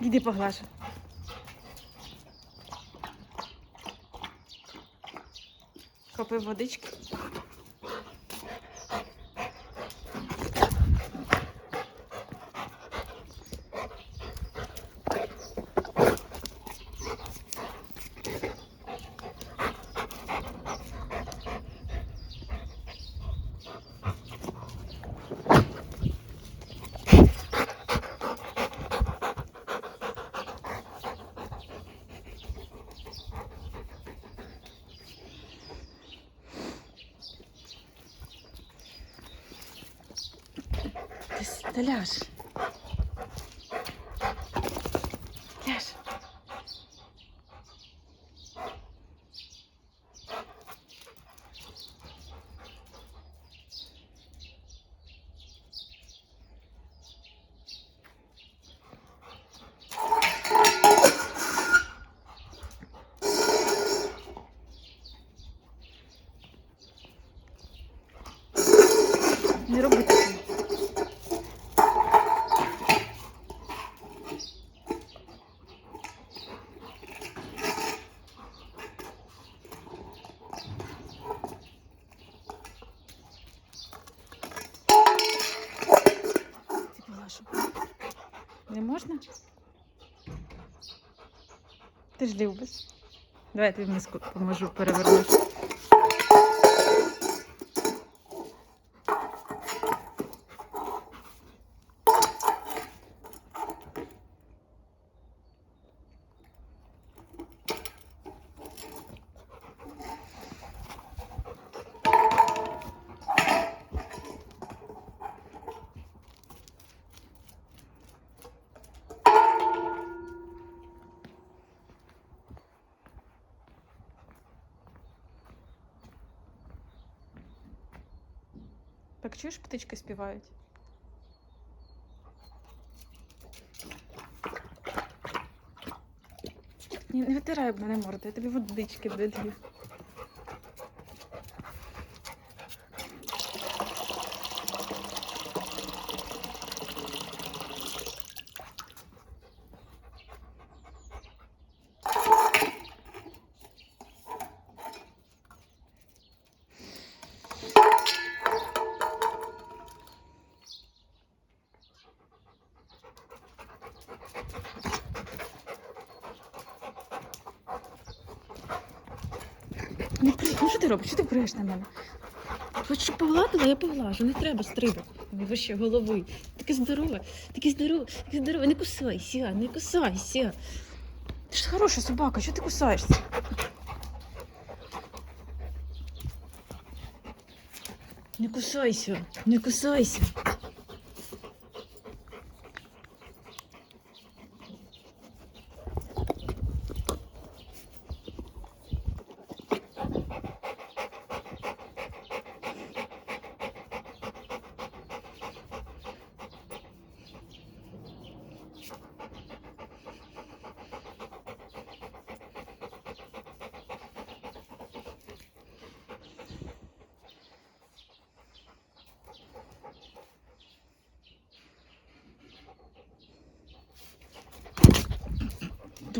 Іди поглажу. Копи водички. Да ляж. Ляж. Не роби можна? Ти ж любиш. Давай я тобі миску поможу перевернути. Так чуєш, птички співають? Ні, не витирай мене морду, я тобі водички додаю. Робиш? Що ти преш на мене? Хоч щоб погладила, я поглажу. Не треба стрибати. Вище голови. Таке здорове, таке здорове, таке здорове. Не кусайся, не кусайся. Ти ж хороша собака, що ти кусаєшся? Не кусайся, не кусайся.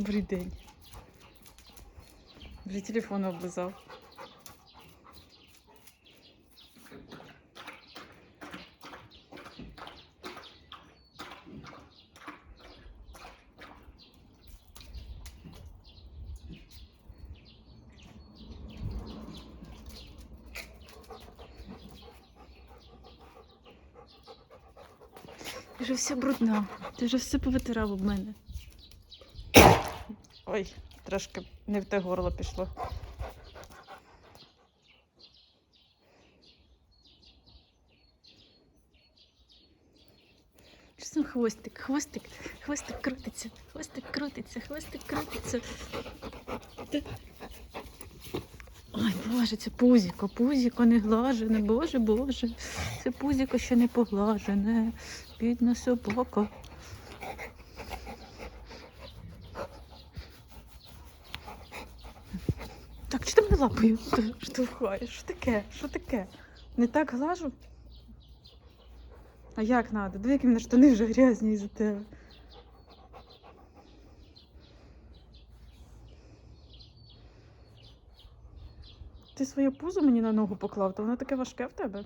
Добрий день. Вже телефон облизав. Ти вже все брудна. Ти вже все повитирав об мене. Ой, трошки не в те горло пішло. Там хвостик? Хвостик, хвостик крутиться, хвостик крутиться, хвостик крутиться. Ой, боже, це пузіко, пузіко не глажене, боже, боже. Це пузіко ще не поглажене. Бідна собака. Так, чи ти мене лапою штовхаєш? Що таке? Що таке? Не так глажу? А як треба? Диви, які мене штани вже грязні із-за тебе. Ти своє пузо мені на ногу поклав, то воно таке важке в тебе.